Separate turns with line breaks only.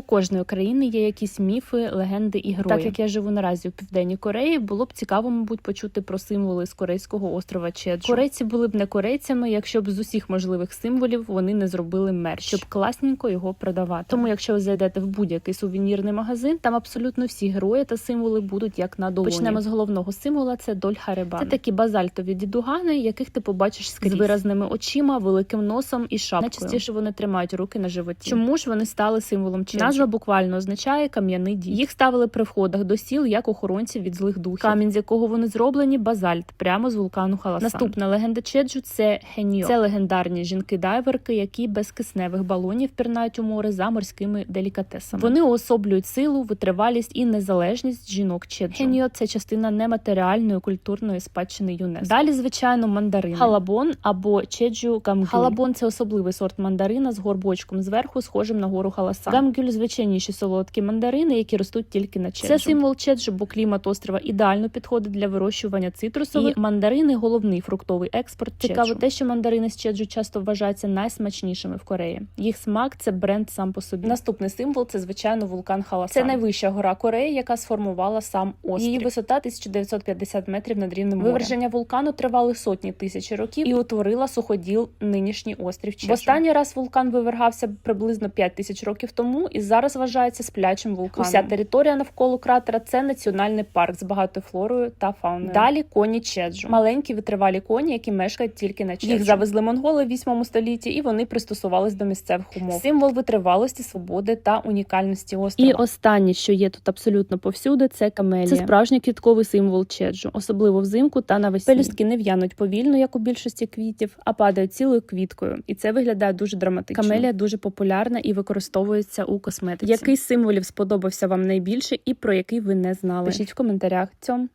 У кожної країни є якісь міфи, легенди і герої. Так як я живу наразі у південній Кореї, було б цікаво, мабуть, почути про символи з корейського острова Чеджу. Корейці були б не корейцями, якщо б з усіх можливих символів вони не зробили мерч, щоб класненько його продавати. Тому, якщо ви зайдете в будь-який сувенірний магазин, там абсолютно всі герої та символи будуть як на долоні. Почнемо з головного символа. Це доль Харебан. Це такі базальтові дідугани, яких ти побачиш скрізь. з виразними очима, великим носом і шапкою. Найчастіше вони тримають руки на животі. Чому ж вони стали символом Чеджу? Назва буквально означає кам'яний дід. Їх ставили при входах до сіл як охоронців від злих духів. Камінь, з якого вони зроблені, базальт, прямо з вулкану Халасан. Наступна легенда Чеджу це Хеньо. Це легендарні жінки-дайверки, які без кисневих балонів пірнають у море за морськими делікатесами. Вони уособлюють силу, витривалість і незалежність жінок Чеджу. Хеньо це частина нематеріальної культурної спадщини ЮНЕСКО. Далі, звичайно, мандарини. Халабон або Чеджу гамгюль. Халабон це особливий сорт мандарина з горбочком зверху, схожим на гору Халасан. Гамгюль звичайніші солодкі мандарини, які ростуть тільки на Чеджу. Це символ Чеджу, бо клімат острова ідеально підходить для вирощування цитрусових. І мандарини головний фруктовий експорт. Цікаво те, що мандарини з Чеджу часто вважаються найсмачнішими в Кореї. Їх смак це бренд сам по собі. Наступний символ це звичайно вулкан Халасан. Це найвища гора Кореї, яка сформувала сам острів. Її висота 1950 метрів над рівнем моря. Виверження вулкану тривали сотні тисяч років і утворила суходіл нинішній острів Чеджу. В останній раз вулкан вивергався приблизно 5 тисяч років тому і зараз вважається сплячим вулканом. Уся територія навколо кратера це національний парк з багатою флорою та фауною. Далі коні Чеджу. Маленькі витривалі коні, які мешкають тільки на Чеджу. Їх завезли монголи в 8 столітті, і вони пристосувались до місцевих умов. Символ витривалості, свободи та унікальності острова. І останнє, що є тут абсолютно повсюди, це камелія. Це справжній квітковий символ Чеджу, особливо взимку та навесні. Пелюстки не в'януть повільно, як у більшості квітів, а падають цілою квіткою, і це виглядає дуже драматично. Камелія дуже популярна і використовується у косметиці. Який з символів сподобався вам найбільше, і про який ви не знали? Пишіть в коментарях. Цьом.